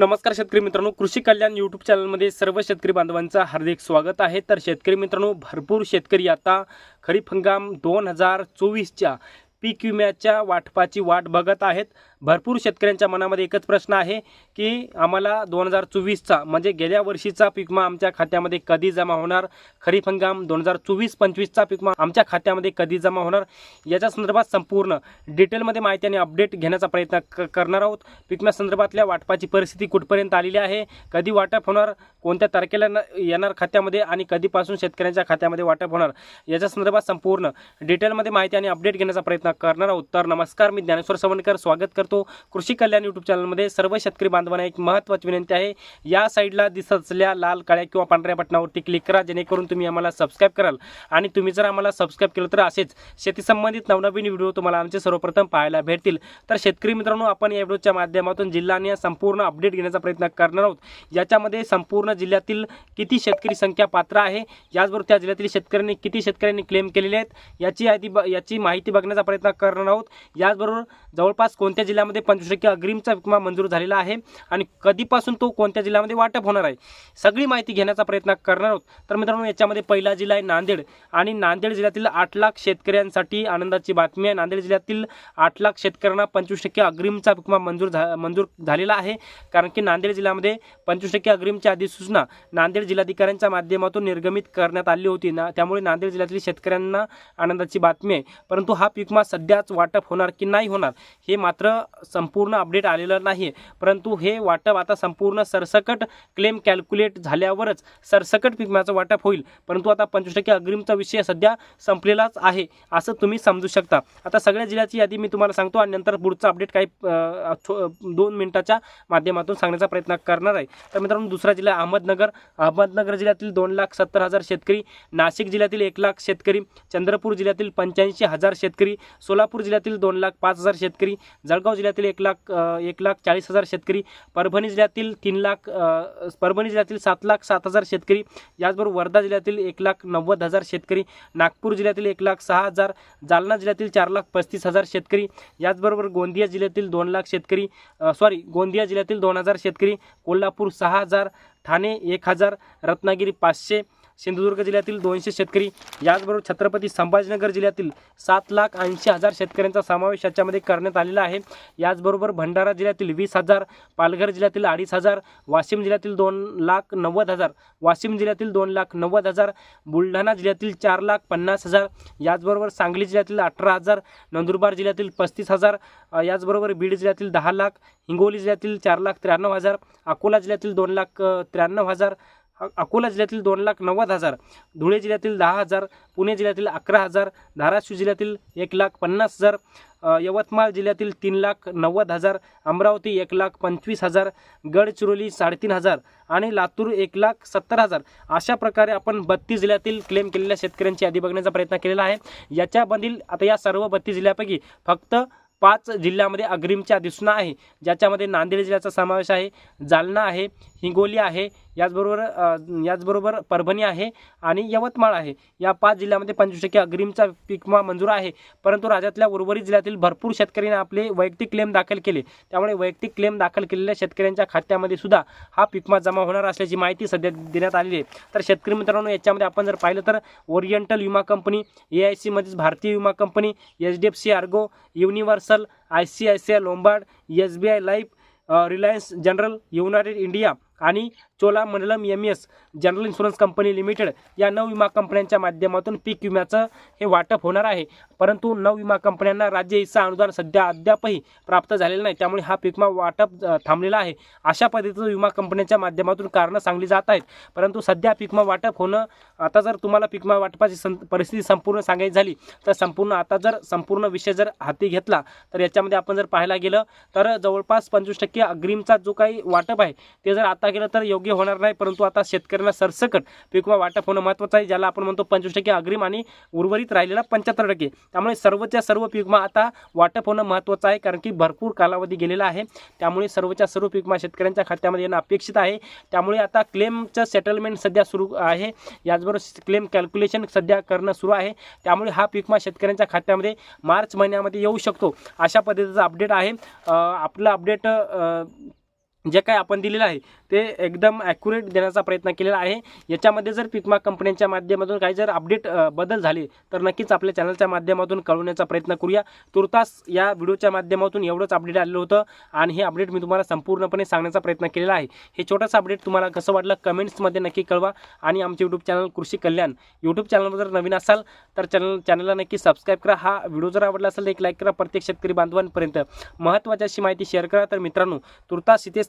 नमस्कार शेतकरी मित्रांनो कृषी कल्याण यूट्यूब चॅनलमध्ये सर्व शेतकरी बांधवांचं हार्दिक स्वागत आहे. तर शेतकरी मित्रांनो भरपूर शेतकरी आता खरीप हंगाम दोन हजार चोवीसच्या पीक विम्याच्या वाटपाची वाट बघत आहेत. भरपूर शेतकऱ्यांच्या मनामध्ये एकच प्रश्न आहे की आम्हाला दोन हजार चोवीसचा म्हणजे गेल्या वर्षीचा पीक विमा आमच्या खात्यामध्ये कधी जमा होणार? खरीप हंगाम दोन हजार चोवीस पंचवीसचा पीक विमा आमच्या खात्यामध्ये कधी जमा होणार? याच्या संदर्भात संपूर्ण डिटेलमध्ये माहिती आणि अपडेट घेण्याचा प्रयत्न क करणार आहोत. पीक संदर्भातल्या वाटपाची परिस्थिती कुठपर्यंत आलेली आहे? कधी वाटप होणार? कोणत्या तारखेला न- येणार खात्यामध्ये? आणि कधीपासून शेतकऱ्यांच्या खात्यामध्ये वाटप होणार? याच्या संदर्भात संपूर्ण डिटेलमध्ये माहिती आणि अपडेट घेण्याचा प्रयत्न करणार आहोत तर नमस्कार मी ज्ञानेश्वर सवणकर. स्वागत करतो कृषी कल्याण यूट्यूब चॅनलमध्ये सर्व शेतकरी बांधवांना एक महत्त्वाची विनंती आहे. या साईडला दिसत असलेल्या लाल काळ्या किंवा पांढऱ्या बटनावरती क्लिक करा जेणेकरून तुम्ही आम्हाला सबस्क्राईब कराल. आणि तुम्ही जर आम्हाला सबस्क्राईब केलं तर असेच शेती संबंधित नवनवीन व्हिडिओ तुम्हाला आमचे सर्वप्रथम पाहायला भेटतील. तर शेतकरी मित्रांनो आपण या व्हिडिओच्या माध्यमातून जिल्हा आणि संपूर्ण अपडेट घेण्याचा प्रयत्न करणार आहोत. याच्यामध्ये संपूर्ण जिल्ह्यातील किती शेतकरी संख्या पात्र आहे? याचबरोबर त्या जिल्ह्यातील शेतकऱ्यांनी किती शेतकऱ्यांनी क्लेम केलेले आहेत? याची यादी ब याची माहिती बघण्याचा प्रयत्न प्रयत्न करणार आहोत. याचबरोबर जवळपास कोणत्या जिल्ह्यामध्ये पंचवीस टक्के अग्रिमचा विमा मंजूर झालेला आहे आणि कधीपासून तो कोणत्या जिल्ह्यामध्ये वाटप होणार आहे सगळी माहिती घेण्याचा प्रयत्न करणार आहोत. तर मित्रांनो याच्यामध्ये पहिला जिल्हा आहे नांदेड आणि नांदेड जिल्ह्यातील आठ लाख शेतकऱ्यांसाठी आनंदाची बातमी आहे. नांदेड जिल्ह्यातील आठ लाख शेतकऱ्यांना पंचवीस टक्के अग्रिमचा विमा मंजूर झा मंजूर झालेला आहे. कारण की नांदेड जिल्ह्यामध्ये पंचवीस टक्के अग्रिमची अधिसूचना नांदेड जिल्हाधिकाऱ्यांच्या माध्यमातून निर्गमित करण्यात आली होती. ना त्यामुळे नांदेड जिल्ह्यातील शेतकऱ्यांना आनंदाची बातमी आहे. परंतु हा पिकमा सध्याच वाटप होणार की नाही होणार हे मात्र संपूर्ण अपडेट आलेलं नाही आहे परंतु हे वाटप आता संपूर्ण सरसकट क्लेम कॅल्क्युलेट झाल्यावरच सरसकट पीक विम्याचं वाटप होईल. परंतु आता पंचवीस टक्के अग्रिमचा विषय सध्या संपलेलाच आहे असं तुम्ही समजू शकता. आता सगळ्या जिल्ह्याची यादी मी तुम्हाला सांगतो आणि नंतर पुढचं अपडेट काही दोन मिनिटाच्या माध्यमातून सांगण्याचा प्रयत्न करणार आहे. तर मित्रांनो दुसरा जिल्हा अहमदनगर. अहमदनगर जिल्ह्यातील दोन लाख सत्तर हजार शेतकरी नाशिक जिल्ह्यातील एक लाख शेतकरी चंद्रपूर जिल्ह्यातील पंच्याऐंशी हजार शेतकरी सोलापूर जिल्ह्यातील दोन लाख पाच हजार शेतकरी जळगाव जिल्ह्यातील एक लाख एक लाख चाळीस हजार शेतकरी परभणी जिल्ह्यातील तीन लाख परभणी जिल्ह्यातील सात लाख सात हजार शेतकरी याचबरोबर वर्धा जिल्ह्यातील एक लाख नव्वद हजार शेतकरी नागपूर जिल्ह्यातील एक लाख सहा हजार जालना जिल्ह्यातील चार लाख पस्तीस हजार शेतकरी याचबरोबर गोंदिया जिल्ह्यातील दोन लाख शेतकरी सॉरी गोंदिया जिल्ह्यातील दोन हजार शेतकरी कोल्हापूर सहा हजार ठाणे एक हजार रत्नागिरी पाचशे सिंधुदुर्ग जिल्ह्यातील दोनशे शेतकरी याचबरोबर छत्रपती संभाजीनगर जिल्ह्यातील सात लाख ऐंशी हजार शेतकऱ्यांचा समावेश याच्यामध्ये करण्यात आलेला आहे. याचबरोबर भंडारा जिल्ह्यातील वीस हजार पालघर जिल्ह्यातील अडीच हजार वाशिम जिल्ह्यातील दोन लाख नव्वद हजार वाशिम जिल्ह्यातील दोन लाख नव्वद हजार बुलढाणा जिल्ह्यातील चार लाख पन्नास हजार याचबरोबर सांगली जिल्ह्यातील अठरा हजार नंदुरबार जिल्ह्यातील पस्तीस हजार याचबरोबर बीड जिल्ह्यातील दहा लाख हिंगोली जिल्ह्यातील चार लाख त्र्याण्णव हजार अकोला जिल्ह्यातील दोन लाख त्र्याण्णव हजार अकोला जिल्ह्यातील दोन लाख नव्वद हजार धुळे जिल्ह्यातील दहा हजार पुणे जिल्ह्यातील अकरा हजार धाराशिव जिल्ह्यातील एक लाख पन्नास हजार यवतमाळ जिल्ह्यातील तीन लाख नव्वद हजार अमरावती एक लाख पंचवीस हजार गडचिरोली साडेतीन हजार आणि लातूर एक लाख सत्तर हजार. अशा प्रकारे आपण बत्तीस जिल्ह्यातील क्लेम केलेल्या शेतकऱ्यांची यादी बघण्याचा प्रयत्न केलेला आहे. याच्यामधील आता या सर्व बत्तीस जिल्ह्यापैकी फक्त पाच जिल्ह्यामध्ये अग्रिमच्या दिसून आहे. ज्याच्यामध्ये नांदेड जिल्ह्याचा समावेश आहे जालना आहे हिंगोली आहे याचबरोबर याचबरोबर परभणी आहे आणि यवतमाळ आहे. या पाच जिल्ह्यामध्ये पंचवीस टक्के अग्रिमचा पीक विमा मंजूर आहे. परंतु राज्यातल्या उर्वरित जिल्ह्यातील भरपूर शेतकऱ्यांनी आपले वैयक्तिक क्लेम दाखल केले. त्यामुळे वैयक्तिक क्लेम दाखल केलेल्या शेतकऱ्यांच्या खात्यामध्ये सुद्धा हा पीक विमा जमा होणार असल्याची माहिती सध्या देण्यात आलेली आहे. तर शेतकरी मित्रांनो याच्यामध्ये आपण जर पाहिलं तर ओरिएंटल विमा कंपनी ए आय सी म्हणजेच भारतीय विमा company H D F C Ergo universal I C I C I Lombard S B I life Reliance general United India आणि Cholamandalam M S general insurance company limited या नऊ विमा कंपन्यांच्या माध्यमातून पीक विम्याचं हे वाटप होणार आहे. परंतु नवविमा कंपन्यांना राज्य हिस्सा अनुदान सध्या अद्यापही प्राप्त झालेलं नाही. त्यामुळे हा पिकमा वाटप थांबलेला आहे. अशा पद्धतीचं विमा कंपन्यांच्या माध्यमातून कारणं सांगली जात आहेत. परंतु सध्या पिकमा वाटप होणं आता जर तुम्हाला पीक विमा वाटपाची सं परिस्थिती संपूर्ण सांगायची झाली तर संपूर्ण आता जर संपूर्ण विषय जर हाती घेतला तर याच्यामध्ये आपण जर पाहायला गेलं तर जवळपास पंचवीस टक्के अग्रिमचा जो काही वाटप आहे ते जर आता गेलं तर योग्य होणार नाही. परंतु आता शेतकऱ्यांना सरसकट पीक वाटप होणं महत्त्वाचं आहे ज्याला आपण म्हणतो पंचवीस टक्के अग्रिम आणि उर्वरित राहिलेला पंच्याहत्तर टक्के. त्यामुळे सर्वच्या सर्व पिकमा आता वाटप होणं महत्त्वाचं आहे कारण की भरपूर कालावधी गेलेला आहे. त्यामुळे सर्वच्या सर्व पिकमा शेतकऱ्यांच्या खात्यामध्ये येणं अपेक्षित आहे. त्यामुळे आता क्लेमचं सेटलमेंट सध्या सुरू आहे. याचबरोबर क्लेम कॅल्क्युलेशन सध्या करणं सुरू आहे. त्यामुळे हा पिकमा शेतकऱ्यांच्या खात्यामध्ये मार्च महिन्यामध्ये येऊ शकतो. अशा पद्धतीचं अपडेट आहे. आपलं अपडेट जे काही आपण दिलेलं आहे ते एकदम ॲक्युरेट देण्याचा प्रयत्न केलेला आहे. याच्यामध्ये जर पिकमा कंपन्यांच्या माध्यमातून काही जर अपडेट बदल झाले तर नक्कीच आपल्या चॅनलच्या माध्यमातून कळवण्याचा प्रयत्न करूया. तुर्तास या व्हिडिओच्या माध्यमातून एवढंच अपडेट आलेलं होतं आणि हे अपडेट मी तुम्हाला संपूर्णपणे सांगण्याचा प्रयत्न केलेला आहे. हे छोटंसं अपडेट तुम्हाला कसं वाटलं कमेंट्समध्ये नक्की कळवा आणि आमचे यूट्यूब चॅनल कृषी कल्याण यूट्यूब चॅनलवर जर नवीन असाल तर चॅनल चॅनलला नक्की सबस्क्राईब करा. हा व्हिडिओ जर आवडला असेल तर एक लाईक करा. प्रत्येक शेतकरी बांधवांपर्यंत महत्त्वाची अशी माहिती शेअर करा. तर मित्रांनो तुर्तास इथेच